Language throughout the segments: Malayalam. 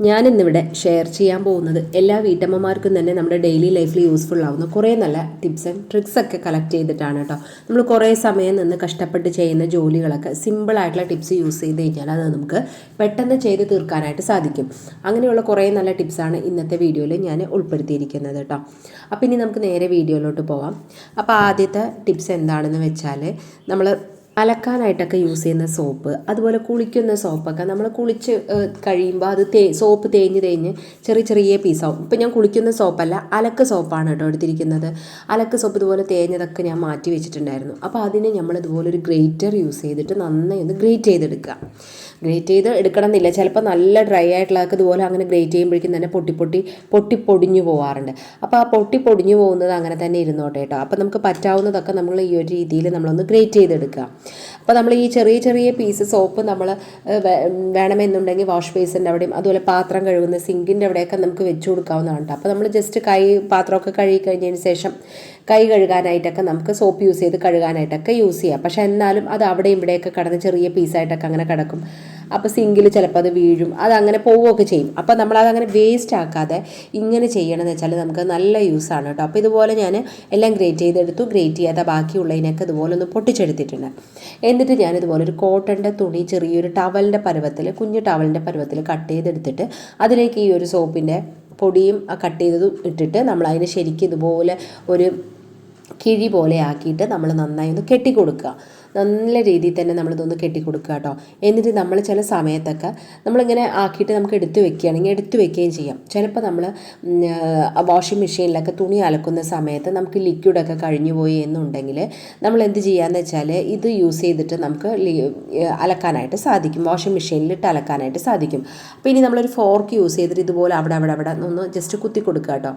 ഞാനിന്നിവിടെ ഷെയർ ചെയ്യാൻ പോകുന്നത് എല്ലാ വീട്ടമ്മമാർക്കും തന്നെ നമ്മുടെ ഡെയിലി ലൈഫിൽ യൂസ്ഫുൾ ആവുന്ന കുറേ നല്ല ടിപ്സ് ആൻഡ് ട്രിക്സ് ഒക്കെ കളക്ട് ചെയ്തിട്ടാണ് കേട്ടോ നമ്മൾ കുറേ സമയം നിന്ന് കഷ്ടപ്പെട്ട് ചെയ്യുന്ന ജോലികളൊക്കെ സിമ്പിളായിട്ടുള്ള ടിപ്സ് യൂസ് ചെയ്ത് കഴിഞ്ഞാൽ അത് നമുക്ക് പെട്ടെന്ന് ചെയ്ത് തീർക്കാനായിട്ട് സാധിക്കും. അങ്ങനെയുള്ള കുറേ നല്ല ടിപ്സാണ് ഇന്നത്തെ വീഡിയോയിൽ ഞാൻ ഉൾപ്പെടുത്തിയിരിക്കുന്നത് കേട്ടോ അപ്പോൾ ഇനി നമുക്ക് നേരെ വീഡിയോയിലോട്ട് പോവാം. അപ്പോൾ ആദ്യത്തെ ടിപ്സ് എന്താണെന്ന് വെച്ചാൽ നമ്മൾ അലക്കാനായിട്ടൊക്കെ യൂസ് ചെയ്യുന്ന സോപ്പ് അതുപോലെ കുളിക്കുന്ന സോപ്പൊക്കെ നമ്മൾ കുളിച്ച് കഴിയുമ്പോൾ അത് തേ സോപ്പ് തേഞ്ഞ് തേഞ്ഞ് ചെറിയ ചെറിയ പീസാവും ഇപ്പം ഞാൻ കുളിക്കുന്ന സോപ്പല്ല അലക്ക് സോപ്പാണ് കേട്ടോ എടുത്തിരിക്കുന്നത്. അലക്ക് സോപ്പ് ഇതുപോലെ തേഞ്ഞതൊക്കെ ഞാൻ മാറ്റി വെച്ചിട്ടുണ്ടായിരുന്നു. അപ്പോൾ അതിനെ നമ്മൾ ഇതുപോലെ ഒരു ഗ്രേറ്റർ യൂസ് ചെയ്തിട്ട് നന്നായി ഒന്ന് ഗ്രേറ്റ് ചെയ്തെടുക്കുക. ഗ്രേറ്റ് ചെയ്ത് എടുക്കണം എന്നില്ല ചിലപ്പോൾ നല്ല ഡ്രൈ ആയിട്ടുള്ളതൊക്കെ ഇതുപോലെ അങ്ങനെ ഗ്രേറ്റ് ചെയ്യുമ്പോഴേക്കും തന്നെ പൊട്ടി പൊട്ടി പൊട്ടി പൊടിഞ്ഞു പോകാറുണ്ട് അപ്പോൾ ആ പൊട്ടി പൊടിഞ്ഞു പോകുന്നത് അങ്ങനെ തന്നെ ഇരുന്നോട്ടെ കേട്ടോ. അപ്പോൾ നമുക്ക് പറ്റാവുന്നതൊക്കെ നമ്മൾ ഈ ഒരു രീതിയിൽ നമ്മളൊന്ന് ഗ്രേറ്റ് ചെയ്തെടുക്കുക. അപ്പോൾ നമ്മൾ ഈ ചെറിയ ചെറിയ പീസ് സോപ്പ് നമ്മൾ വേണമെന്നുണ്ടെങ്കിൽ വാഷ് ബേസിന്റെ അവിടെയും അതുപോലെ പാത്രം കഴുകുന്ന സിങ്കിന്റെ അവിടെയൊക്കെ നമുക്ക് വെച്ച് കൊടുക്കാവുന്നതാണ് അപ്പോൾ നമ്മൾ ജസ്റ്റ് കൈ പാത്രമൊക്കെ കഴുകി കഴിഞ്ഞതിന് ശേഷം കൈ കഴുകാനായിട്ടൊക്കെ നമുക്ക് സോപ്പ് യൂസ് ചെയ്ത് കഴുകാനായിട്ടൊക്കെ യൂസ് ചെയ്യാം. പക്ഷേ എന്നാലും അത് അവിടെ ഇവിടെയൊക്കെ കിടന്ന് ചെറിയ പീസായിട്ടൊക്കെ അങ്ങനെ കിടക്കും. അപ്പോൾ സിങ്കിൽ ചിലപ്പോൾ അത് വീഴും. അതങ്ങനെ പോവുകയൊക്കെ ചെയ്യും. അപ്പോൾ നമ്മളതങ്ങനെ വേസ്റ്റ് ആക്കാതെ ഇങ്ങനെ ചെയ്യണമെന്ന് വെച്ചാൽ നമുക്ക് നല്ല യൂസാണ് കേട്ടോ. അപ്പോൾ ഇതുപോലെ ഞാൻ എല്ലാം ഗ്രേറ്റ് ചെയ്തെടുത്തു. ഗ്രേറ്റ് ചെയ്യാതെ ബാക്കിയുള്ളതിനൊക്കെ ഇതുപോലെ ഒന്ന് പൊട്ടിച്ചെടുത്തിട്ടുണ്ട്. എന്നിട്ട് ഞാൻ ഇതുപോലെ ഒരു കോട്ടന്റെ തുണി ചെറിയൊരു ടവലിന്റെ പരുവത്തിൽ കുഞ്ഞു ടവലിന്റെ പരുവത്തിൽ കട്ട് ചെയ്തെടുത്തിട്ട് അതിലേക്ക് ഈ ഒരു സോപ്പിന്റെ പൊടിയും കട്ട് ചെയ്തതും ഇട്ടിട്ട് നമ്മൾ അതിന് ശരിക്കും ഇതുപോലെ ഒരു കിഴി പോലെ ആക്കിയിട്ട് നമ്മൾ നന്നായി ഒന്ന് കെട്ടിക്കൊടുക്കുക. നല്ല രീതിയിൽ തന്നെ നമ്മളിതൊന്ന് കെട്ടിക്കൊടുക്കുക കേട്ടോ. എന്നിട്ട് നമ്മൾ ചില സമയത്തൊക്കെ നമ്മളിങ്ങനെ ആക്കിയിട്ട് നമുക്ക് എടുത്തു വെക്കുകയാണെങ്കിൽ എടുത്തു വെക്കുകയും ചെയ്യാം. ചിലപ്പോൾ നമ്മൾ വാഷിംഗ് മെഷീനിലൊക്കെ തുണി അലക്കുന്ന സമയത്ത് നമുക്ക് ലിക്വിഡൊക്കെ കഴിഞ്ഞു പോയി എന്നുണ്ടെങ്കിൽ നമ്മൾ എന്ത് ചെയ്യാന്ന് വെച്ചാൽ ഇത് യൂസ് ചെയ്തിട്ട് നമുക്ക് അലക്കാനായിട്ട് സാധിക്കും. വാഷിംഗ് മെഷീനിലിട്ട് അലക്കാനായിട്ട് സാധിക്കും. അപ്പോൾ ഇനി നമ്മളൊരു ഫോർക്ക് യൂസ് ചെയ്തിട്ട് ഇതുപോലെ അവിടെ അവിടെ അവിടെ ഒന്ന് ജസ്റ്റ് കുത്തി കൊടുക്കുക കേട്ടോ.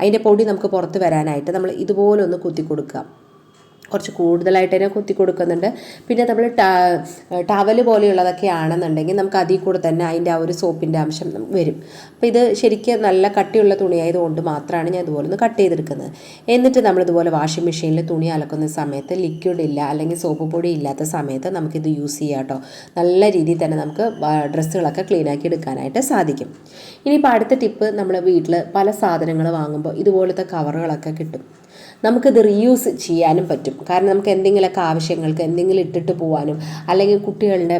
അതിന്റെ പൊടി നമുക്ക് പുറത്ത് വരാനായിട്ട് നമ്മൾ ഇതുപോലെ ഒന്ന് കുത്തി കൊടുക്കുക കുറച്ച് കൂടുതലായിട്ട് തന്നെ കുത്തി കൊടുക്കുന്നുണ്ട്. പിന്നെ നമ്മൾ ടവൽ പോലെയുള്ളതൊക്കെ ആണെന്നുണ്ടെങ്കിൽ നമുക്ക് അതിൽ കൂടെ തന്നെ അതിന്റെ ആ ഒരു സോപ്പിന്റെ അംശം വരും. അപ്പോൾ ഇത് ശരിക്കും നല്ല കട്ടിയുള്ള തുണിയായതുകൊണ്ട് മാത്രമാണ് ഞാൻ ഇതുപോലെ ഒന്ന് കട്ട് ചെയ്തെടുക്കുന്നത്. എന്നിട്ട് നമ്മൾ ഇതുപോലെ വാഷിംഗ് മെഷീനിൽ തുണി അലക്കുന്ന സമയത്ത് ലിക്വിഡ് ഇല്ല അല്ലെങ്കിൽ സോപ്പ് പൊടി ഇല്ലാത്ത സമയത്ത് നമുക്കിത് യൂസ് ചെയ്യാം കേട്ടോ. നല്ല രീതിയിൽ തന്നെ നമുക്ക് ഡ്രസ്സുകളൊക്കെ ക്ലീൻ ആക്കി എടുക്കാനായിട്ട് സാധിക്കും. ഇനിയിപ്പോൾ അടുത്ത ടിപ്പ് നമ്മൾ വീട്ടിൽ പല സാധനങ്ങൾ വാങ്ങുമ്പോൾ ഇതുപോലത്തെ കവറുകളൊക്കെ കിട്ടും. നമുക്കിത് റീയൂസ് ചെയ്യാനും പറ്റും. കാരണം നമുക്ക് എന്തെങ്കിലുമൊക്കെ ആവശ്യങ്ങൾക്ക് എന്തെങ്കിലും ഇട്ടിട്ട് പോകാനും അല്ലെങ്കിൽ കുട്ടികളുടെ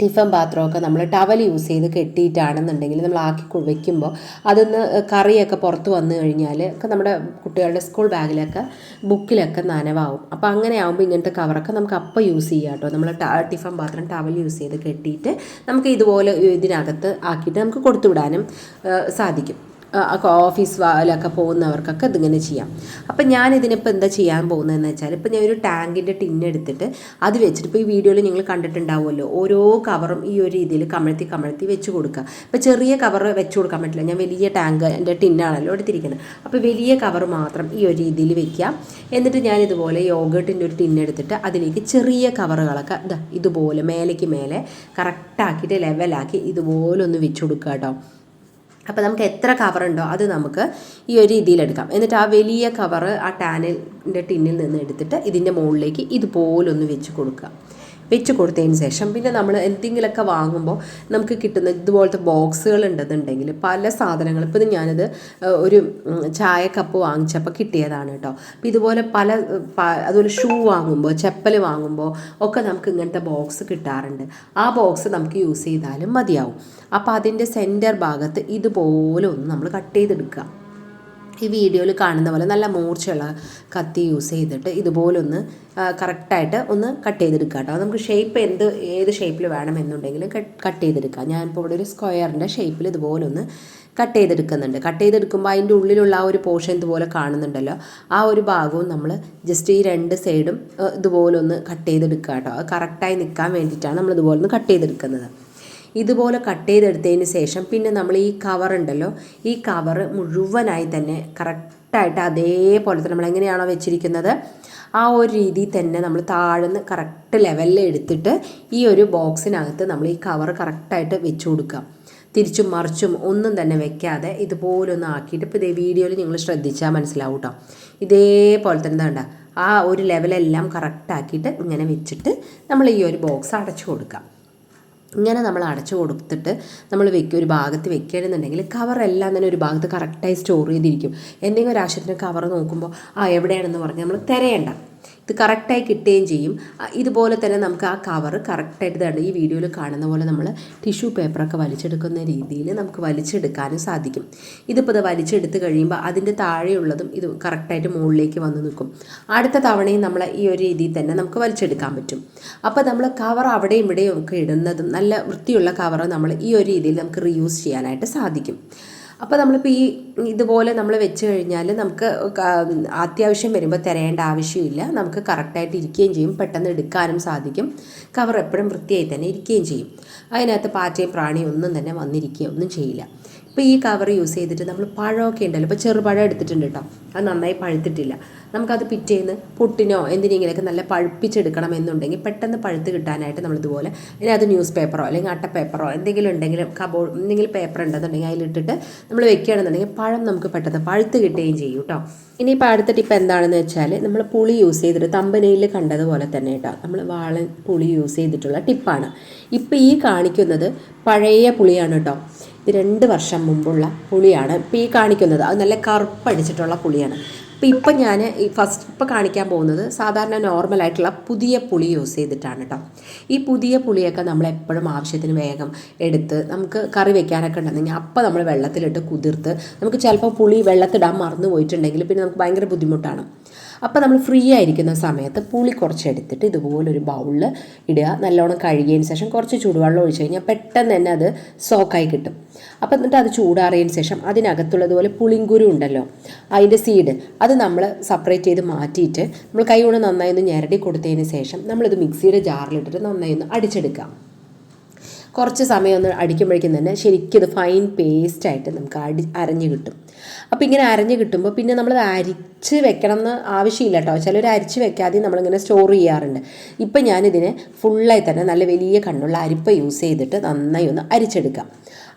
ടിഫൻ പാത്രമൊക്കെ നമ്മൾ ടവൽ യൂസ് ചെയ്ത് കെട്ടിയിട്ടാണെന്നുണ്ടെങ്കിൽ നമ്മൾ ആക്കി വെക്കുമ്പോൾ അതൊന്ന് കറിയൊക്കെ പുറത്ത് വന്നു കഴിഞ്ഞാൽ ഒക്കെ നമ്മുടെ കുട്ടികളുടെ സ്കൂൾ ബാഗിലൊക്കെ ബുക്കിലൊക്കെ നനവാകും അപ്പോൾ അങ്ങനെ ആകുമ്പോൾ ഇങ്ങനത്തെ കവറൊക്കെ നമുക്ക് അപ്പോൾ യൂസ് ചെയ്യാം കേട്ടോ. നമ്മൾ ടിഫൻ പാത്രം ടവൽ യൂസ് ചെയ്ത് കെട്ടിയിട്ട് നമുക്ക് ഇതുപോലെ ഇതിനകത്ത് ആക്കിയിട്ട് നമുക്ക് കൊടുത്തു വിടാനും സാധിക്കും. ഓഫീസ് വാലൊക്കെ പോകുന്നവർക്കൊക്കെ ഇതിങ്ങനെ ചെയ്യാം. അപ്പം ഞാൻ ഇതിനിപ്പോൾ എന്താ ചെയ്യാൻ പോകുന്നതെന്ന് വെച്ചാൽ ഇപ്പം ഞാൻ ഒരു ടാങ്കിന്റെ എടുത്തിട്ട് അത് വെച്ചിട്ട് ഇപ്പോൾ ഈ വീഡിയോയിൽ നിങ്ങൾ കണ്ടിട്ടുണ്ടാവുമല്ലോ ഓരോ കവറും ഈ ഒരു രീതിയിൽ കമഴ്ത്തി കമഴ്ത്തി വെച്ച് കൊടുക്കുക. ഇപ്പോൾ ചെറിയ കവർ വെച്ച് കൊടുക്കാൻ പറ്റില്ല ഞാൻ വലിയ ടാങ്ക് എന്റെ ടിന്നാണല്ലോ എടുത്തിരിക്കുന്നത്. അപ്പോൾ വലിയ കവർ മാത്രം ഈ ഒരു രീതിയിൽ വെക്കുക. എന്നിട്ട് ഞാൻ ഇതുപോലെ യോഗേട്ടിന്റെ ഒരു ടിൻ എടുത്തിട്ട് അതിലേക്ക് ചെറിയ കവറുകളൊക്കെ ഇതാ ഇതുപോലെ മേലേക്ക് മേലെ കറക്റ്റാക്കിയിട്ട് ലെവലാക്കി ഇതുപോലെ ഒന്ന് വെച്ച് കൊടുക്കുക കേട്ടോ. അപ്പോൾ നമുക്ക് എത്ര കവറുണ്ടോ അത് നമുക്ക് ഈ ഒരു രീതിയിൽ എടുക്കാം. എന്നിട്ട് ആ വലിയ കവറ് ആ ടാനിന്റെ ടിന്നിൽ നിന്ന് എടുത്തിട്ട് ഇതിന്റെ മുകളിലേക്ക് ഇതുപോലൊന്ന് വെച്ച് കൊടുക്കുക. വെച്ച് കൊടുത്തതിന് ശേഷം പിന്നെ നമ്മൾ എന്തെങ്കിലുമൊക്കെ വാങ്ങുമ്പോൾ നമുക്ക് കിട്ടുന്ന ഇതുപോലത്തെ ബോക്സുകൾ ഉണ്ടെന്നുണ്ടെങ്കിൽ പല സാധനങ്ങൾ ഇപ്പോൾ ഞാനിത് ഒരു ചായ കപ്പ് വാങ്ങിച്ചപ്പോൾ കിട്ടിയതാണ് കേട്ടോ. അപ്പോൾ ഇതുപോലെ പല അതുപോലെ ഷൂ വാങ്ങുമ്പോൾ ചെപ്പൽ വാങ്ങുമ്പോൾ ഒക്കെ നമുക്ക് ഇങ്ങനത്തെ ബോക്സ് കിട്ടാറുണ്ട്. ആ ബോക്സ് നമുക്ക് യൂസ് ചെയ്താലും മതിയാവും. അപ്പോൾ അതിന്റെ സെന്റർ ഭാഗത്ത് ഇതുപോലെ ഒന്ന് നമ്മൾ കട്ട് ചെയ്തെടുക്കുക. ഈ വീഡിയോയിൽ കാണുന്ന പോലെ നല്ല മൂർച്ചയുള്ള കത്തി യൂസ് ചെയ്തിട്ട് ഇതുപോലൊന്ന് കറക്റ്റായിട്ട് ഒന്ന് കട്ട് ചെയ്തെടുക്കുക കേട്ടോ. നമുക്ക് ഷേപ്പ് എന്ത് ഏത് ഷേപ്പിൽ വേണമെന്നുണ്ടെങ്കിലും കട്ട് ചെയ്തെടുക്കുക ഞാനിപ്പോൾ ഇവിടെ ഒരു സ്ക്വയറിന്റെ ഷേപ്പിൽ ഇതുപോലൊന്ന് കട്ട് ചെയ്തെടുക്കുന്നുണ്ട്. കട്ട് ചെയ്തെടുക്കുമ്പോൾ അതിന്റെ ഉള്ളിലുള്ള ആ ഒരു പോർഷൻ ഇതുപോലെ കാണുന്നുണ്ടല്ലോ. ആ ഒരു ഭാഗവും നമ്മൾ ജസ്റ്റ് ഈ രണ്ട് സൈഡും ഇതുപോലൊന്ന് കട്ട് ചെയ്തെടുക്കുക കേട്ടോ. കറക്റ്റായി നിൽക്കാൻ വേണ്ടിയിട്ടാണ് നമ്മൾ ഇതുപോലെ ഒന്ന് കട്ട് ചെയ്തെടുക്കുന്നത്. ഇതുപോലെ കട്ട് ചെയ്തെടുത്തതിന് ശേഷം പിന്നെ നമ്മൾ ഈ കവർ ഉണ്ടല്ലോ ഈ കവർ മുഴുവനായി തന്നെ കറക്റ്റായിട്ട് അതേപോലെ തന്നെ നമ്മൾ എങ്ങനെയാണോ വെച്ചിരിക്കുന്നത് ആ ഒരു രീതിയിൽ തന്നെ നമ്മൾ താഴ്ന്ന് കറക്റ്റ് ലെവലിൽ എടുത്തിട്ട് ഈ ഒരു ബോക്സിനകത്ത് നമ്മൾ ഈ കവർ കറക്റ്റായിട്ട് വെച്ച് കൊടുക്കുക. തിരിച്ചും മറിച്ചും ഒന്നും തന്നെ വെക്കാതെ ഇതുപോലൊന്ന് ആക്കിയിട്ട് ഇപ്പോൾ ഇതേ വീഡിയോയിൽ നിങ്ങൾ ശ്രദ്ധിച്ചാൽ മനസ്സിലാവും കേട്ടോ ഇതേപോലെ തന്നെ വേണ്ട ആ ഒരു ലെവലെല്ലാം കറക്റ്റാക്കിയിട്ട് ഇങ്ങനെ വെച്ചിട്ട് നമ്മൾ ഈ ഒരു ബോക്സ് അടച്ചു കൊടുക്കാം ഇങ്ങനെ നമ്മൾ അടച്ചു കൊടുത്തിട്ട് നമ്മൾ വെക്കുക ഒരു ഭാഗത്ത് വെക്കുകയാണെന്നുണ്ടെങ്കിൽ കവറെല്ലാം തന്നെ ഒരു ഭാഗത്ത് കറക്റ്റായി സ്റ്റോർ ചെയ്തിരിക്കും. എന്തെങ്കിലും ഒരു ആവശ്യത്തിന് കവർ നോക്കുമ്പോൾ ആ എവിടെയാണെന്ന് പറഞ്ഞ് നമ്മൾ തിരയണ്ട. ഇത് കറക്റ്റായി കിട്ടുകയും ചെയ്യും. ഇതുപോലെ തന്നെ നമുക്ക് ആ കവർ കറക്റ്റായിട്ട് തന്നെ ഈ വീഡിയോയിൽ കാണുന്ന പോലെ നമ്മൾ ടിഷ്യൂ പേപ്പറൊക്കെ വലിച്ചെടുക്കുന്ന രീതിയിൽ നമുക്ക് വലിച്ചെടുക്കാനും സാധിക്കും. ഇതിപ്പോൾ ഇത് വലിച്ചെടുത്ത് കഴിയുമ്പോൾ അതിന്റെ താഴെയുള്ളതും ഇത് കറക്റ്റായിട്ട് മുകളിലേക്ക് വന്ന് നിൽക്കും. അടുത്ത തവണയും നമ്മൾ ഈ ഒരു രീതിയിൽ തന്നെ നമുക്ക് വലിച്ചെടുക്കാൻ പറ്റും. അപ്പോൾ നമ്മൾ കവർ അവിടെയും ഇവിടെയും ഒക്കെ ഇടുന്നതും നല്ല വൃത്തിയുള്ള കവർ നമ്മൾ ഈ ഒരു രീതിയിൽ നമുക്ക് റീയൂസ് ചെയ്യാനായിട്ട് സാധിക്കും. അപ്പോൾ നമ്മളിപ്പോൾ ഈ ഇതുപോലെ നമ്മൾ വെച്ച് കഴിഞ്ഞാൽ നമുക്ക് അത്യാവശ്യം വരുമ്പോൾ തിരയേണ്ട ആവശ്യമില്ല. നമുക്ക് കറക്റ്റായിട്ട് ഇരിക്കുകയും ചെയ്യും. പെട്ടെന്ന് എടുക്കാനും സാധിക്കും. കവർ എപ്പോഴും വൃത്തിയായി തന്നെ ഇരിക്കുകയും ചെയ്യും. അതിനകത്ത് പാറ്റയും പ്രാണിയും ഒന്നും തന്നെ വന്നിരിക്കുകയോ ഒന്നും ചെയ്യില്ല. ഇപ്പോൾ ഈ കവർ യൂസ് ചെയ്തിട്ട് നമ്മൾ പഴമൊക്കെ ഉണ്ടല്ലോ. ഇപ്പോൾ ചെറുപഴം എടുത്തിട്ടുണ്ട് കേട്ടോ അത് നന്നായി പഴുത്തിട്ടില്ല. നമുക്കത് പിറ്റേന്ന് പുട്ടിനോ എന്തിനെങ്കിലൊക്കെ നല്ല പഴുപ്പിച്ചെടുക്കണം എന്നുണ്ടെങ്കിൽ പെട്ടെന്ന് പഴുത്ത് കിട്ടാനായിട്ട് നമ്മളിതുപോലെ അത് ന്യൂസ് പേപ്പറോ അല്ലെങ്കിൽ അട്ട പേപ്പറോ എന്തെങ്കിലും ഉണ്ടെങ്കിലും കബോ എന്തെങ്കിലും പേപ്പർ ഉണ്ടെന്നുണ്ടെങ്കിൽ അതിലിട്ടിട്ട് നമ്മൾ വെക്കുകയാണെന്നുണ്ടെങ്കിൽ പഴം നമുക്ക് പെട്ടെന്ന് പഴുത്ത് കിട്ടുകയും ചെയ്യും കേട്ടോ ഇനി ഇപ്പോൾ അടുത്ത ടിപ്പ് എന്താണെന്ന് വെച്ചാൽ നമ്മൾ പുളി യൂസ് ചെയ്തിട്ട് തമ്പനയിൽ കണ്ടതുപോലെ തന്നെ കേട്ടോ നമ്മൾ വാളൻ പുളി യൂസ് ചെയ്തിട്ടുള്ള ടിപ്പാണ് ഇപ്പോൾ ഈ കാണിക്കുന്നത് പഴയ പുളിയാണ് കേട്ടോ ഇത് രണ്ട് വർഷം മുമ്പുള്ള പുളിയാണ് ഇപ്പോൾ ഈ കാണിക്കുന്നത്. അത് നല്ല കറുപ്പടിച്ചിട്ടുള്ള പുളിയാണ്. അപ്പോൾ ഇപ്പം ഞാൻ ഈ ഫസ്റ്റ് ഇപ്പോൾ കാണിക്കാൻ പോകുന്നത് സാധാരണ നോർമലായിട്ടുള്ള പുതിയ പുളി യൂസ് ചെയ്തിട്ടാണ് കേട്ടോ ഈ പുതിയ പുളിയൊക്കെ നമ്മൾ എപ്പോഴും ആവശ്യത്തിന് വേഗം എടുത്ത് നമുക്ക് കറി വെക്കാനൊക്കെ ഉണ്ടെന്നെങ്കിൽ അപ്പോൾ നമ്മൾ വെള്ളത്തിലിട്ട് കുതിർത്ത് നമുക്ക് ചിലപ്പോൾ പുളി വെള്ളത്തിടാൻ മറന്നു പോയിട്ടുണ്ടെങ്കിൽ പിന്നെ നമുക്ക് ഭയങ്കര ബുദ്ധിമുട്ടാണ്. അപ്പോൾ നമ്മൾ ഫ്രീ ആയിരിക്കുന്ന സമയത്ത് പുളി കുറച്ചെടുത്തിട്ട് ഇതുപോലൊരു ബൗളിൽ ഇടുക. നല്ലോണം കഴുകിയതിന് ശേഷം കുറച്ച് ചൂടുവെള്ളം ഒഴിച്ച് കഴിഞ്ഞാൽ പെട്ടെന്ന് തന്നെ അത് സോക്കായി കിട്ടും. അപ്പം എന്നിട്ട് അത് ചൂടാറിയതിന് ശേഷം അതിനകത്തുള്ളതുപോലെ പുളിങ്കുരു ഉണ്ടല്ലോ അതിന്റെ സീഡ് അത് നമ്മൾ സെപ്പറേറ്റ് ചെയ്ത് മാറ്റിയിട്ട് നമ്മൾ കൈ കൊണ്ട് നന്നായി ഒന്ന് ഞെരടി കൊടുത്തതിന് ശേഷം നമ്മളിത് മിക്സിയുടെ ജാറിലിട്ടിട്ട് നന്നായി ഒന്ന് അടിച്ചെടുക്കാം. കുറച്ച് സമയം ഒന്ന് അടിക്കുമ്പോഴേക്കും തന്നെ ശരിക്കും ഇത് ഫൈൻ പേസ്റ്റായിട്ട് നമുക്ക് അടി അരഞ്ഞ് കിട്ടും. അപ്പോൾ ഇങ്ങനെ അരഞ്ഞ് കിട്ടുമ്പോൾ പിന്നെ നമ്മളത് അരിച്ച് വെക്കണം എന്ന് ആവശ്യമില്ല കേട്ടോ ചിലർ അരിച്ച് വെക്കാതെ നമ്മളിങ്ങനെ സ്റ്റോർ ചെയ്യാറുണ്ട്. ഇപ്പം ഞാനിതിനെ ഫുള്ളായി തന്നെ നല്ല വലിയ കണ്ണുള്ള അരിപ്പ യൂസ് ചെയ്തിട്ട് നന്നായി ഒന്ന് അരിച്ചെടുക്കാം.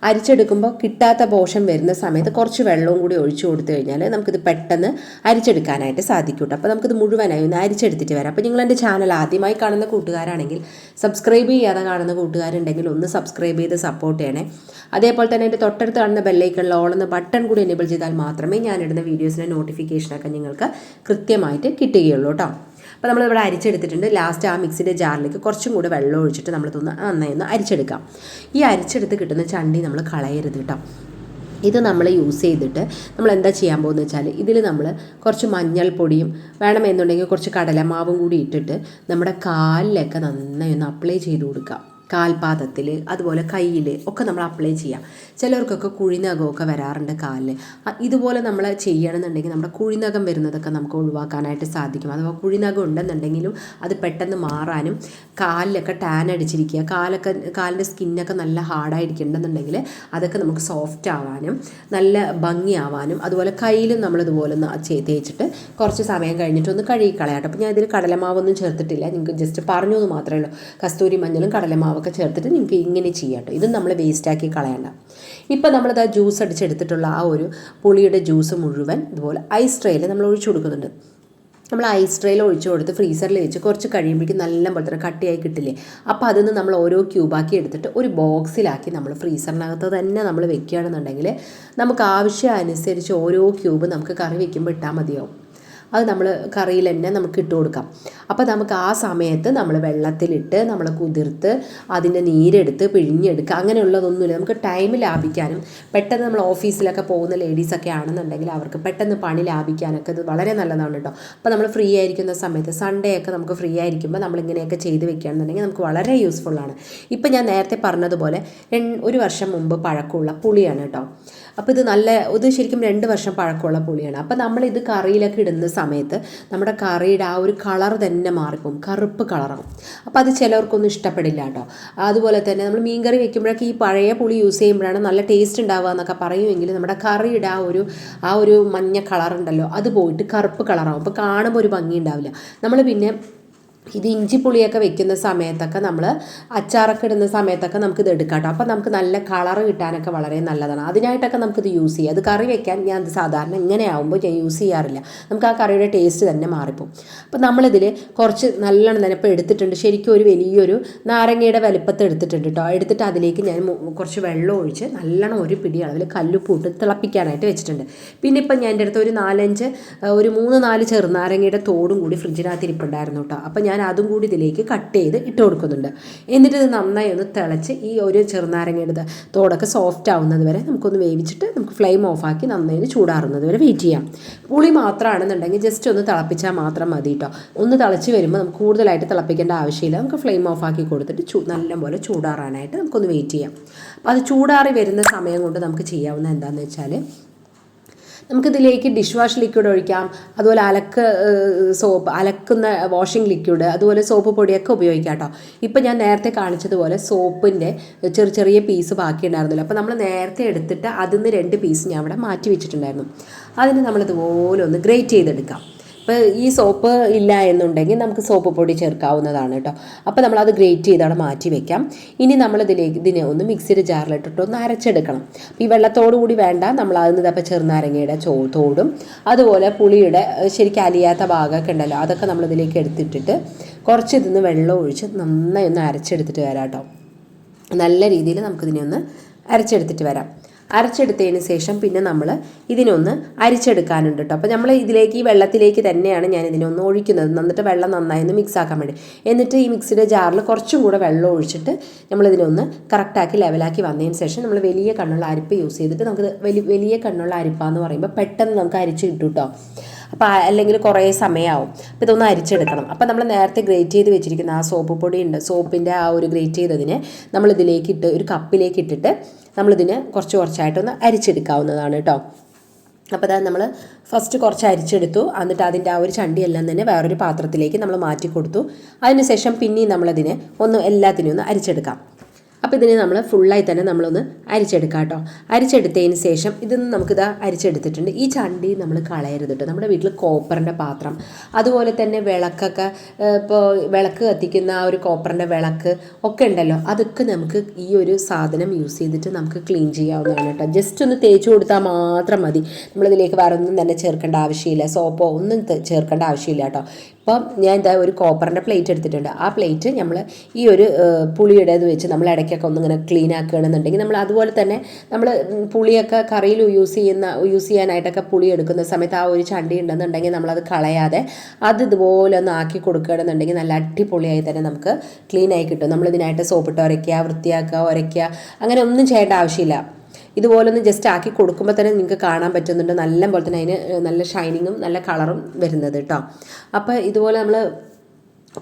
അരിച്ചെടുക്കുമ്പോൾ കിട്ടാത്ത പോഷൻ വരുന്ന സമയത്ത് കുറച്ച് വെള്ളവും കൂടി ഒഴിച്ചു കൊടുത്തു കഴിഞ്ഞാൽ നമുക്കിത് പെട്ടെന്ന് അരിച്ചെടുക്കാനായിട്ട് സാധിക്കും അപ്പോൾ നമുക്കിത് മുഴുവനായി ഒന്ന് അരിച്ചെടുത്തിട്ട് വരാം. അപ്പോൾ നിങ്ങൾ എന്റെ ചാനൽ ആദ്യമായി കാണുന്ന കൂട്ടുകാരാണെങ്കിൽ സബ്സ്ക്രൈബ് ചെയ്യാതെ കാണുന്ന കൂട്ടുകാരുണ്ടെങ്കിൽ ഒന്ന് സബ്സ്ക്രൈബ് ചെയ്ത് സപ്പോർട്ട് ചെയ്യണേ. അതേപോലെ തന്നെ എന്റെ തൊട്ടടുത്ത് കാണുന്ന ബെല്ലൈക്കുള്ള എന്ന ബട്ടൺ കൂടി എനേബിൾ ചെയ്താൽ മാത്രമേ ഞാനിടുന്ന വീഡിയോസിന്റെ നോട്ടിഫിക്കേഷനൊക്കെ നിങ്ങൾക്ക് കൃത്യമായിട്ട് കിട്ടുകയുള്ളൂ കേട്ടോ അപ്പോൾ നമ്മളിവിടെ അരിച്ചെടുത്തിട്ടുണ്ട്. ലാസ്റ്റ് ആ മിക്സിന്റെ ജാറിലേക്ക് കുറച്ചും കൂടി വെള്ളം ഒഴിച്ചിട്ട് നമ്മളിതൊന്ന് നന്നായി ഒന്ന് അരിച്ചെടുക്കാം. ഈ അരിച്ചെടുത്ത് കിട്ടുന്ന ചണ്ടി നമ്മൾ കളയരുത് കേട്ടോ ഇത് നമ്മൾ യൂസ് ചെയ്തിട്ട് നമ്മൾ എന്താ ചെയ്യാൻ പോകുന്നത് വെച്ചാൽ ഇതിൽ നമ്മൾ കുറച്ച് മഞ്ഞൾപ്പൊടിയും വേണമെന്നുണ്ടെങ്കിൽ കുറച്ച് കടലമാവും കൂടി ഇട്ടിട്ട് നമ്മുടെ കാലിലൊക്കെ നന്നായി ഒന്ന് അപ്ലൈ ചെയ്ത് കൊടുക്കാം. കാൽപാദത്തിൽ അതുപോലെ കയ്യിൽ ഒക്കെ നമ്മൾ അപ്ലൈ ചെയ്യാം. ചിലർക്കൊക്കെ കുഴിനകമൊക്കെ വരാറുണ്ട് കാലിൽ ഇതുപോലെ നമ്മൾ ചെയ്യണമെന്നുണ്ടെങ്കിൽ നമ്മുടെ കുഴിനകം വരുന്നതൊക്കെ നമുക്ക് ഒഴിവാക്കാനായിട്ട് സാധിക്കും. അഥവാ കുഴിനകം ഉണ്ടെന്നുണ്ടെങ്കിലും അത് പെട്ടെന്ന് മാറാനും കാലിലൊക്കെ ടാൻ അടിച്ചിരിക്കുക കാലൊക്കെ കാലിന്റെ സ്കിന്നൊക്കെ നല്ല ഹാർഡായിരിക്കുന്നുണ്ടെന്നുണ്ടെങ്കിൽ അതൊക്കെ നമുക്ക് സോഫ്റ്റ് ആവാനും നല്ല ഭംഗിയാവാനും അതുപോലെ കയ്യിലും നമ്മൾ ഇതുപോലെ ഒന്ന് തേച്ചിട്ട് കുറച്ച് സമയം കഴിഞ്ഞിട്ട് ഒന്ന് കഴുകി കളയാട്ടോ അപ്പോൾ ഞാൻ ഇതിൽ കടലമാവൊന്നും ചേർത്തിട്ടില്ല. നിങ്ങൾക്ക് ജസ്റ്റ് പറഞ്ഞു എന്ന് മാത്രമേ ഉള്ളൂ. കസ്തൂരി മഞ്ഞളും കടലമാവൊക്കെ ചേർത്തിട്ട് നിങ്ങൾക്ക് ഇങ്ങനെ ചെയ്യാം കേട്ടോ ഇതും നമ്മൾ വേസ്റ്റാക്കി കളയണ്ട. ഇപ്പം നമ്മളിത് ആ ജ്യൂസ് അടിച്ചെടുത്തിട്ടുള്ള ആ ഒരു പുളിയുടെ ജ്യൂസ് മുഴുവൻ ഇതുപോലെ ഐസ് ട്രേയിൽ നമ്മൾ ഒഴിച്ചു കൊടുക്കുന്നുണ്ട്. നമ്മൾ ഐസ് ട്രേയിൽ ഒഴിച്ചു കൊടുത്ത് ഫ്രീസറിൽ വെച്ച് കുറച്ച് കഴിയുമ്പോഴേക്കും നല്ല പോലെ തന്നെ കട്ടിയായി കിട്ടില്ലേ? അപ്പോൾ അതിൽ നിന്ന് നമ്മൾ ഓരോ ക്യൂബാക്കി എടുത്തിട്ട് ഒരു ബോക്സിലാക്കി നമ്മൾ ഫ്രീസറിനകത്ത് തന്നെ നമ്മൾ വെക്കുകയാണെന്നുണ്ടെങ്കിൽ നമുക്ക് ആവശ്യം അനുസരിച്ച് ഓരോ ക്യൂബ് നമുക്ക് കറി വെക്കുമ്പോൾ ഇട്ടാൽ മതിയാവും. അത് നമ്മൾ കറിയിൽ തന്നെ നമുക്ക് ഇട്ട് കൊടുക്കാം. അപ്പോൾ നമുക്ക് ആ സമയത്ത് നമ്മൾ വെള്ളത്തിലിട്ട് നമ്മൾ കുതിർത്ത് അതിന്റെ നീരെടുത്ത് പിഴിഞ്ഞെടുക്കുക അങ്ങനെയുള്ളതൊന്നുമില്ല. നമുക്ക് ടൈം ലാഭിക്കാനും പെട്ടെന്ന് നമ്മൾ ഓഫീസിലൊക്കെ പോകുന്ന ലേഡീസൊക്കെ ആണെന്നുണ്ടെങ്കിൽ അവർക്ക് പെട്ടെന്ന് പണി ലാഭിക്കാനൊക്കെ ഇത് വളരെ നല്ലതാണ് കേട്ടോ അപ്പോൾ നമ്മൾ ഫ്രീ ആയിരിക്കുന്ന സമയത്ത് സൺഡേ ഒക്കെ നമുക്ക് ഫ്രീ ആയിരിക്കുമ്പോൾ നമ്മൾ ഇങ്ങനെയൊക്കെ ചെയ്ത് വെക്കുകയാണെന്നുണ്ടെങ്കിൽ നമുക്ക് വളരെ യൂസ്ഫുള്ളാണ് ഇപ്പം ഞാൻ നേരത്തെ പറഞ്ഞതുപോലെ ഒരു വർഷം മുമ്പ് പഴക്കമുള്ള പുളിയാണ് കേട്ടോ അപ്പോൾ ഇത് നല്ല ഇത് ശരിക്കും രണ്ട് വർഷം പഴക്കമുള്ള പുളിയാണ്. അപ്പോൾ ഇത് കറിയിലൊക്കെ ഇടുന്ന സമയത്ത് നമ്മുടെ കറിയുടെ ആ ഒരു കളർ തന്നെ മാറിപ്പോകും കറുപ്പ് കളറാകും അപ്പോൾ അത് ചിലർക്കൊന്നും ഇഷ്ടപ്പെടില്ല കേട്ടോ. അതുപോലെ തന്നെ നമ്മൾ മീൻ കറി വെക്കുമ്പോഴൊക്കെ ഈ പഴയ പുളി യൂസ് ചെയ്യുമ്പോഴാണ് നല്ല ടേസ്റ്റ് ഉണ്ടാവുക എന്നൊക്കെ പറയുമെങ്കിൽ നമ്മുടെ കറിയുടെ ആ ഒരു ആ ഒരു മഞ്ഞ കളറുണ്ടല്ലോ അത് പോയിട്ട് കറുപ്പ് കളറാകും അപ്പോൾ കാണുമ്പോൾ ഒരു ഭംഗി ഉണ്ടാവില്ല. നമ്മൾ പിന്നെ ഇത് ഇഞ്ചി പുളിയൊക്കെ വെക്കുന്ന സമയത്തൊക്കെ നമ്മൾ അച്ചാറൊക്കെ ഇടുന്ന സമയത്തൊക്കെ നമുക്ക് ഇത് എടുക്കാം കേട്ടോ. അപ്പോൾ നമുക്ക് നല്ല കളർ കിട്ടാനൊക്കെ വളരെ നല്ലതാണ്. അതിനായിട്ടൊക്കെ നമുക്കിത് യൂസ് ചെയ്യാം. അത് കറി വെക്കാൻ ഞാൻ സാധാരണ ഇങ്ങനെ ആകുമ്പോൾ ഞാൻ യൂസ് ചെയ്യാറില്ല. നമുക്ക് ആ കറിയുടെ ടേസ്റ്റ് തന്നെ മാറിപ്പോവും. അപ്പോൾ നമ്മളിതിൽ കുറച്ച് നല്ലോണം തന്നെ ഇപ്പോൾ എടുത്തിട്ടുണ്ട്. ശരിക്കും ഒരു വലിയൊരു നാരങ്ങയുടെ വലുപ്പത്തിൽ എടുത്തിട്ടുണ്ട് കേട്ടോ. എടുത്തിട്ട് അതിലേക്ക് ഞാൻ കുറച്ച് വെള്ളം ഒഴിച്ച് നല്ലോണം ഒരു പിടി അളവിൽ കല്ലുപ്പൂട്ട് തിളപ്പിക്കാനായിട്ട് വെച്ചിട്ടുണ്ട്. പിന്നെ ഇപ്പം ഞാൻ എന്റെ അടുത്ത് ഒരു നാലഞ്ച് ഒരു മൂന്ന് നാല് ചെറുനാരങ്ങയുടെ തോടും കൂടി ഫ്രിഡ്ജിനകത്ത് ഇരിപ്പുണ്ടായിരുന്നു കേട്ടോ. അപ്പോൾ ഞാൻ അതും കൂടി ഇതിലേക്ക് കട്ട് ചെയ്ത് ഇട്ട് കൊടുക്കുന്നുണ്ട്. എന്നിട്ട് ഇത് നന്നായി ഒന്ന് തിളച്ച് ഈ ഒരു ചെറുനാരങ്ങയുടെ തോടൊക്കെ സോഫ്റ്റ് ആവുന്നത് വരെ നമുക്കൊന്ന് വേവിച്ചിട്ട് നമുക്ക് ഫ്ലെയിം ഓഫാക്കി നന്നായി ചൂടാറുന്നത് വരെ വെയിറ്റ് ചെയ്യാം. പുളി മാത്രമാണെന്നുണ്ടെങ്കിൽ ജസ്റ്റ് ഒന്ന് തിളപ്പിച്ചാൽ മാത്രം മതി കേട്ടോ ഒന്ന് തിളച്ച് വരുമ്പോൾ നമുക്ക് കൂടുതലായിട്ട് തിളപ്പിക്കേണ്ട ആവശ്യമില്ല. നമുക്ക് ഫ്ലെയിം ഓഫാക്കി കൊടുത്തിട്ട് ചൂ നല്ലപോലെ ചൂടാറാനായിട്ട് നമുക്കൊന്ന് വെയിറ്റ് ചെയ്യാം. അപ്പോൾ അത് ചൂടാറി വരുന്ന സമയം കൊണ്ട് നമുക്ക് ചെയ്യാവുന്ന എന്താണെന്ന് വെച്ചാൽ നമുക്കിതിലേക്ക് ഡിഷ് വാഷ് ലിക്വിഡ് ഒഴിക്കാം. അതുപോലെ അലക്ക് സോപ്പ് അലക്കുന്ന വാഷിംഗ് ലിക്വിഡ് അതുപോലെ സോപ്പ് പൊടിയൊക്കെ ഉപയോഗിക്കാം കേട്ടോ ഇപ്പം ഞാൻ നേരത്തെ കാണിച്ചതുപോലെ സോപ്പിന്റെ ചെറിയ ചെറിയ പീസ് ബാക്കി ഉണ്ടായിരുന്നല്ലോ അപ്പോൾ നമ്മൾ നേരത്തെ എടുത്തിട്ട് അതിൽ നിന്ന് രണ്ട് പീസ് ഞാൻ അവിടെ മാറ്റി വെച്ചിട്ടുണ്ടായിരുന്നു. അതിന് നമ്മളിതുപോലെ ഒന്ന് ഗ്രേറ്റ് ചെയ്തെടുക്കാം. ഇപ്പോൾ ഈ സോപ്പ് ഇല്ല എന്നുണ്ടെങ്കിൽ നമുക്ക് സോപ്പ് പൊടി ചേർക്കാവുന്നതാണ് കേട്ടോ. അപ്പോൾ നമ്മളത് ഗ്രേറ്റ് ചെയ്താണ് മാറ്റി വെക്കാം. ഇനി നമ്മളിതിലേക്ക് ഇതിനെ ഒന്ന് മിക്സിയുടെ ജാറിലിട്ടിട്ട് ഒന്ന് അരച്ചെടുക്കണം. അപ്പോൾ ഈ വെള്ളത്തോടു കൂടി വേണ്ട നമ്മൾ അതിന് ഇപ്പോൾ ചെറുനാരങ്ങയുടെ ചോ തോടും അതുപോലെ പുളിയുടെ ശരിക്കും അലിയാത്ത ഭാഗമൊക്കെ ഉണ്ടല്ലോ അതൊക്കെ നമ്മളിതിലേക്ക് എടുത്തിട്ടിട്ട് കുറച്ച് ഇതിന്ന് വെള്ളം ഒഴിച്ച് നന്നായി ഒന്ന് അരച്ചെടുത്തിട്ട് വരാം കേട്ടോ. നല്ല രീതിയിൽ നമുക്കിതിനെ ഒന്ന് അരച്ചെടുത്തിട്ട് വരാം. അരച്ചെടുത്തതിന് ശേഷം പിന്നെ നമ്മൾ ഇതിനൊന്ന് അരിച്ചെടുക്കാനുണ്ട് കേട്ടോ അപ്പോൾ നമ്മൾ ഇതിലേക്ക് ഈ വെള്ളത്തിലേക്ക് തന്നെയാണ് ഞാൻ ഇതിനൊന്ന് ഒഴിക്കുന്നത്. എന്നിട്ട് വെള്ളം നന്നായി ഒന്ന് മിക്സ് ആക്കാൻ വേണ്ടി. എന്നിട്ട് ഈ മിക്സിയുടെ ജാറിൽ കുറച്ചും കൂടെ വെള്ളം ഒഴിച്ചിട്ട് നമ്മളിതിനൊന്ന് കറക്റ്റാക്കി ലെവലാക്കി വന്നതിന് ശേഷം നമ്മൾ വലിയ കണ്ണുള്ള അരിപ്പ് യൂസ് ചെയ്തിട്ട് നമുക്ക് വലിയ വലിയ കണ്ണുള്ള അരിപ്പാന്ന് പറയുമ്പോൾ പെട്ടെന്ന് നമുക്ക് അരിച്ച് കിട്ടും കേട്ടോ അപ്പോൾ അല്ലെങ്കിൽ കുറേ സമയമാവും അപ്പോൾ ഇതൊന്ന് അരിച്ചെടുക്കണം. അപ്പോൾ നമ്മൾ നേരത്തെ ഗ്രേറ്റ് ചെയ്ത് വെച്ചിരിക്കുന്ന ആ സോപ്പ് പൊടി ഉണ്ട് സോപ്പിന്റെ ആ ഒരു ഗ്രേറ്റ് ചെയ്തതിനെ നമ്മൾ ഇതിലേക്ക് ഇട്ട് ഒരു കപ്പിലേക്ക് ഇട്ടിട്ട് നമ്മളിതിന് കുറച്ച് കുറച്ചായിട്ടൊന്ന് അരിച്ചെടുക്കാവുന്നതാണ് കേട്ടോ അപ്പോൾ അതായത് നമ്മൾ ഫസ്റ്റ് കുറച്ച് അരിച്ചെടുത്തു. എന്നിട്ട് അതിന്റെ ആ ഒരു ചണ്ടിയെല്ലാം തന്നെ വേറൊരു പാത്രത്തിലേക്ക് നമ്മൾ മാറ്റി കൊടുത്തു അതിനുശേഷം പിന്നെയും നമ്മളതിനെ ഒന്ന് എല്ലാത്തിനെയും ഒന്ന് അരിച്ചെടുക്കാം. അപ്പോൾ ഇതിനെ നമ്മൾ ഫുള്ളായി തന്നെ നമ്മളൊന്ന് അരിച്ചെടുക്കാം കേട്ടോ. അരിച്ചെടുത്തതിന് ശേഷം ഇതൊന്ന് നമുക്കിതാ അരിച്ചെടുത്തിട്ടുണ്ട്. ഈ ചണ്ടി നമ്മൾ കളയരുത് കേട്ടോ. നമ്മുടെ വീട്ടിൽ കോപ്പറിന്റെ പാത്രം അതുപോലെ തന്നെ വിളക്കൊക്കെ ഇപ്പോൾ വിളക്ക് കത്തിക്കുന്ന ആ ഒരു കോപ്പറിന്റെ വിളക്ക് ഒക്കെ ഉണ്ടല്ലോ. അതൊക്കെ നമുക്ക് ഈ ഒരു സാധനം യൂസ് ചെയ്തിട്ട് നമുക്ക് ക്ലീൻ ചെയ്യാവുന്നതാണ് കേട്ടോ. ജസ്റ്റ് ഒന്ന് തേച്ച് കൊടുത്താൽ മാത്രം മതി. നമ്മളിതിലേക്ക് വേറെ ഒന്നും തന്നെ ചേർക്കേണ്ട ആവശ്യമില്ല. സോപ്പോ ഒന്നും ചേർക്കേണ്ട ആവശ്യമില്ല കേട്ടോ. ഇപ്പം ഞാൻ ഇതാ ഒരു കോപ്പറിന്റെ പ്ലേറ്റ് എടുത്തിട്ടുണ്ട്. ആ പ്ലേറ്റ് നമ്മൾ ഈ ഒരു പുളിയുടേത് വെച്ച് നമ്മൾ ഇടയ്ക്കൊക്കെ ഒന്നിങ്ങനെ ക്ലീൻ ആക്കുകയാണെന്നുണ്ടെങ്കിൽ നമ്മൾ അതുപോലെ തന്നെ നമ്മൾ പുളിയൊക്കെ കറിയിൽ യൂസ് ചെയ്യുന്ന യൂസ് ചെയ്യാനായിട്ടൊക്കെ പുളി എടുക്കുന്ന സമയത്ത് ആ ഒരു ചണ്ടി ഉണ്ടെന്നുണ്ടെങ്കിൽ നമ്മളത് കളയാതെ അത് ഇതുപോലെ ഒന്ന് ആക്കി കൊടുക്കുകയാണെന്നുണ്ടെങ്കിൽ നല്ല അടിപൊളിയായി തന്നെ നമുക്ക് ക്ലീനായി കിട്ടും. നമ്മളിതിനായിട്ട് സോപ്പിട്ട് ഉരയ്ക്കുക വൃത്തിയാക്കുക ഉരയ്ക്കുക അങ്ങനെ ഒന്നും ചെയ്യേണ്ട ആവശ്യമില്ല. ഇതുപോലൊന്ന് ജസ്റ്റ് ആക്കി കൊടുക്കുമ്പോൾ തന്നെ നിങ്ങൾക്ക് കാണാൻ പറ്റുന്നുണ്ട്. നല്ല പോലെ തന്നെ അതിന് നല്ല ഷൈനിങ്ങും നല്ല കളറും വരുന്നത് കേട്ടോ അപ്പോൾ ഇതുപോലെ നമ്മൾ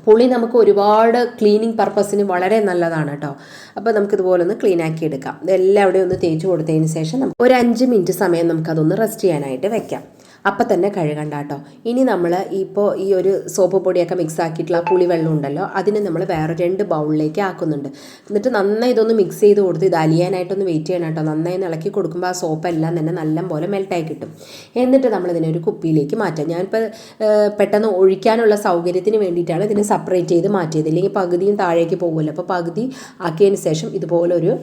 പുളി നമുക്ക് ഒരുപാട് ക്ലീനിങ് പർപ്പസിന് വളരെ നല്ലതാണ് കേട്ടോ അപ്പോൾ നമുക്കിതുപോലെ ഒന്ന് ക്ലീൻ ആക്കി എടുക്കാം. ഇതെല്ലാം അവിടെ ഒന്ന് തേച്ച് കൊടുത്തതിന് ശേഷം നമുക്ക് ഒരു അഞ്ച് മിനിറ്റ് സമയം നമുക്കതൊന്ന് റെസ്റ്റ് ചെയ്യാനായിട്ട് വെക്കാം. അപ്പം തന്നെ കഴുകണ്ട കേട്ടോ ഇനി നമ്മൾ ഇപ്പോൾ ഈ ഒരു സോപ്പ് പൊടിയൊക്കെ മിക്സ് ആക്കിയിട്ടുള്ള പുളിവെള്ളം ഉണ്ടല്ലോ അതിന് നമ്മൾ വേറെ രണ്ട് ബൗളിലേക്ക് ആക്കുന്നുണ്ട്. എന്നിട്ട് നന്നായി ഇതൊന്ന് മിക്സ് ചെയ്ത് കൊടുത്ത് ഇത് അലിയാനായിട്ടൊന്ന് വെയിറ്റ് ചെയ്യണം കേട്ടോ നന്നായി ഇളക്കി കൊടുക്കുമ്പോൾ ആ സോപ്പ് എല്ലാം തന്നെ നല്ല പോലെ മെൽട്ടായി കിട്ടും. എന്നിട്ട് നമ്മൾ ഇതിനെ ഒരു കുപ്പിയിലേക്ക് മാറ്റാം. ഞാനിപ്പോൾ പെട്ടെന്ന് ഒഴിക്കാനുള്ള സൗകര്യത്തിന് വേണ്ടിയിട്ടാണ് ഇതിനെ സെപ്പറേറ്റ് ചെയ്ത് മാറ്റിയത്. ഇല്ലെങ്കിൽ പകുതിയും താഴേക്ക് പോകുമല്ലോ. അപ്പോൾ പകുതി ആക്കിയതിന് ശേഷം ഇതുപോലൊരു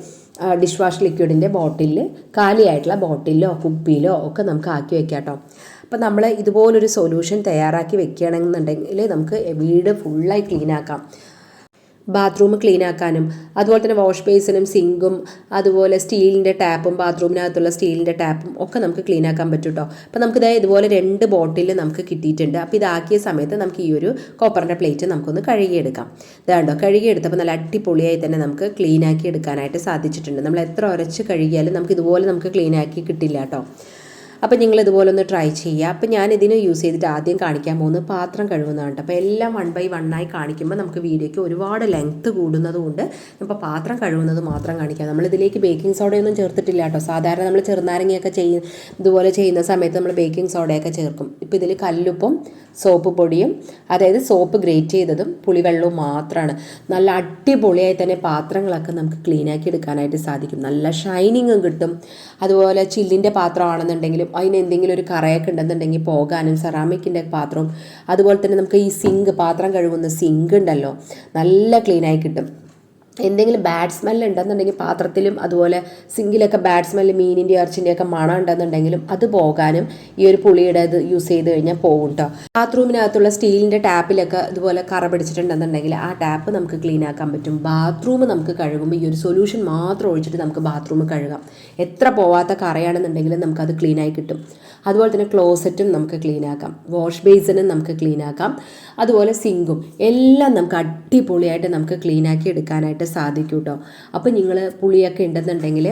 ഡിഷ് വാഷ് ലിക്വിഡിന്റെ ബോട്ടിലിൽ കാലിയായിട്ടുള്ള ബോട്ടിലോ കുപ്പിയിലോ ഒക്കെ നമുക്ക് ആക്കി വെക്കാം കേട്ടോ. അപ്പോൾ നമ്മൾ ഇതുപോലൊരു സൊല്യൂഷൻ തയ്യാറാക്കി വെക്കുകയാണെന്നുണ്ടെങ്കിൽ നമുക്ക് വീട് ഫുള്ളായി ക്ലീൻ ആക്കാം. ബാത്റൂം ക്ലീൻ ആക്കാനും അതുപോലെ തന്നെ വാഷ് ബേസിനും സിങ്കും അതുപോലെ സ്റ്റീലിന്റെ ടാപ്പും ബാത്റൂമിനകത്തുള്ള സ്റ്റീലിന്റെ ടാപ്പും ഒക്കെ നമുക്ക് ക്ലീൻ ആക്കാൻ പറ്റും കേട്ടോ അപ്പോൾ നമുക്ക് ഇതായത് ഇതുപോലെ രണ്ട് ബോട്ടിൽ നമുക്ക് കിട്ടിയിട്ടുണ്ട്. അപ്പോൾ ഇതാക്കിയ സമയത്ത് നമുക്ക് ഈ ഒരു കോപ്പറിന്റെ പ്ലേറ്റ് നമുക്കൊന്ന് കഴുകിയെടുക്കാം. ഇതാണ്ടോ കഴുകിയെടുത്തപ്പോൾ നല്ല അടിപൊളിയായി തന്നെ നമുക്ക് ക്ലീൻ ആക്കി എടുക്കാനായിട്ട് സാധിച്ചിട്ടുണ്ട്. നമ്മൾ എത്ര ഉരച്ച് കഴുകിയാലും നമുക്ക് ഇതുപോലെ നമുക്ക് ക്ലീൻ ആക്കി കിട്ടില്ല കേട്ടോ അപ്പോൾ നിങ്ങൾ ഇതുപോലെ ഒന്ന് ട്രൈ ചെയ്യുക. അപ്പോൾ ഞാൻ ഇതിന് യൂസ് ചെയ്തിട്ട് ആദ്യം കാണിക്കാൻ പോകുന്നത് പാത്രം കഴുകുന്നതാണ് അപ്പോൾ എല്ലാം വൺ ബൈ വൺ ആയി കാണിക്കുമ്പോൾ നമുക്ക് വീഡിയോയ്ക്ക് ഒരുപാട് ലെങ്ത്ത് കൂടുന്നതുകൊണ്ട് ഇപ്പോൾ പാത്രം കഴുകുന്നത് മാത്രം കാണിക്കാം. നമ്മളിതിലേക്ക് ബേക്കിംഗ് സോഡയൊന്നും ചേർത്തിട്ടില്ല കേട്ടോ. സാധാരണ നമ്മൾ ചെറുനാരങ്ങയൊക്കെ ചെയ്യ ഇതുപോലെ ചെയ്യുന്ന സമയത്ത് നമ്മൾ ബേക്കിംഗ് സോഡയൊക്കെ ചേർക്കും. ഇപ്പോൾ ഇതിൽ കല്ലുപ്പും സോപ്പ് പൊടിയും അതായത് സോപ്പ് ഗ്രേറ്റ് ചെയ്തതും പുളിവെള്ളവും മാത്രമാണ് നല്ല അടിപൊളിയായി തന്നെ പാത്രങ്ങളൊക്കെ നമുക്ക് ക്ലീനാക്കി എടുക്കാനായിട്ട് സാധിക്കും. നല്ല ഷൈനിങ്ങും കിട്ടും. അതുപോലെ ചില്ലിന്റെ പാത്രമാണെന്നുണ്ടെങ്കിലും അതിന് എന്തെങ്കിലും ഒരു കറയൊക്കെ ഉണ്ടെന്നുണ്ടെങ്കിൽ പോകാനും സെറാമിക്കിന്റെ പാത്രവും. അതുപോലെ തന്നെ നമുക്ക് ഈ സിങ്ക് പാത്രം കഴുകുന്ന സിങ്ക് ഉണ്ടല്ലോ. നല്ല ക്ലീനായി കിട്ടും. എന്തെങ്കിലും ബാഡ് സ്മെല്ല് ഉണ്ടെന്നുണ്ടെങ്കിൽ പാത്രത്തിലും അതുപോലെ സിങ്കിലൊക്കെ ബാഡ് സ്മെല്ല് മീനിന്റെ ഇറച്ചിന്റെയൊക്കെ മണം ഉണ്ടെന്നുണ്ടെങ്കിലും അത് പോകാനും ഈ ഒരു പുളിയുടെ ഇത് യൂസ് ചെയ്ത് കഴിഞ്ഞാൽ പോകും കേട്ടോ ബാത്റൂമിനകത്തുള്ള സ്റ്റീലിന്റെ ടാപ്പിലൊക്കെ ഇതുപോലെ കറ പിടിച്ചിട്ടുണ്ടെന്നുണ്ടെങ്കിൽ ആ ടാപ്പ് നമുക്ക് ക്ലീൻ ആക്കാൻ പറ്റും. ബാത്റൂം നമുക്ക് കഴുകുമ്പോൾ ഈ ഒരു സൊല്യൂഷൻ മാത്രം ഒഴിച്ചിട്ട് നമുക്ക് ബാത്റൂം കഴുകാം. എത്ര പോവാത്ത കറയാണെന്നുണ്ടെങ്കിലും നമുക്കത് ക്ലീനായി കിട്ടും. അതുപോലെ തന്നെ ക്ലോസറ്റും നമുക്ക് ക്ലീൻ ആക്കാം. വാഷ് ബേസിനും നമുക്ക് ക്ലീൻ ആക്കാം. അതുപോലെ സിങ്കും എല്ലാം നമുക്ക് അടിപൊളിയായിട്ട് നമുക്ക് ക്ലീൻ ആക്കി എടുക്കാനായിട്ട് സാധിക്കും കേട്ടോ അപ്പോൾ നിങ്ങൾ പുളിയൊക്കെ ഉണ്ടെന്നുണ്ടെങ്കിൽ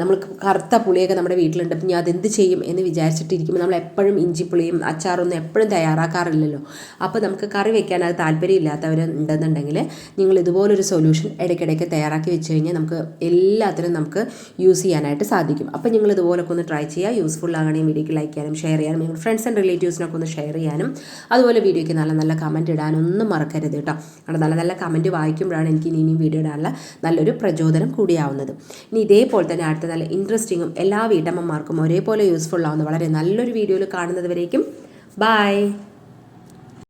നമ്മൾ കറുത്ത പുളിയൊക്കെ നമ്മുടെ വീട്ടിലുണ്ട്. അപ്പം ഞാൻ അതെന്ത് ചെയ്യും എന്ന് വിചാരിച്ചിട്ടിരിക്കുമ്പോൾ നമ്മൾ എപ്പോഴും ഇഞ്ചിപ്പുളിയും അച്ചാറൊന്നും എപ്പോഴും തയ്യാറാക്കാറില്ലല്ലോ. അപ്പോൾ നമുക്ക് കറി വെക്കാൻ അത് താല്പര്യമില്ലാത്തവർ ഉണ്ടെന്നുണ്ടെങ്കിൽ നിങ്ങൾ ഇതുപോലൊരു സൊല്യൂഷൻ ഇടയ്ക്കിടയ്ക്ക് തയ്യാറാക്കി വെച്ച് കഴിഞ്ഞാൽ നമുക്ക് എല്ലാത്തിനും നമുക്ക് യൂസ് ചെയ്യാനായിട്ട് സാധിക്കും. അപ്പോൾ നിങ്ങൾ ഇതുപോലൊക്കെ ഒന്ന് ട്രൈ ചെയ്യുക. യൂസ്ഫുൾ ആകണമെങ്കിൽ വീഡിയോക്ക് ലൈക്ക് ചെയ്യാനും ഷെയർ ചെയ്യാനും നിങ്ങളുടെ ഫ്രണ്ട്സ് ആൻഡ് റിലേറ്റീവ്സിനൊക്കെ ഒന്ന് ഷെയർ ചെയ്യാനും അതുപോലെ വീഡിയോയ്ക്ക് നല്ല നല്ല കമന്റ് ഇടാനും ഒന്നും മറക്കരുത് കേട്ടോ. കാരണം നല്ല നല്ല കമന്റ് വായിക്കുമ്പോഴാണ് എനിക്ക് ഇനി ഇനിയും വീഡിയോ ഇടാനുള്ള നല്ലൊരു പ്രചോദനം കൂടിയാവുന്നത്. ഇനി ഇതേപോലെ തന്നെ അടുത്ത നല്ല ഇൻട്രസ്റ്റിങ്ങും എല്ലാ വീട്ടമ്മമാർക്കും ഒരേപോലെ യൂസ്ഫുൾ ആവുന്ന വളരെ നല്ലൊരു വീഡിയോയിൽ കാണുന്നത് വരേക്കും. ബൈ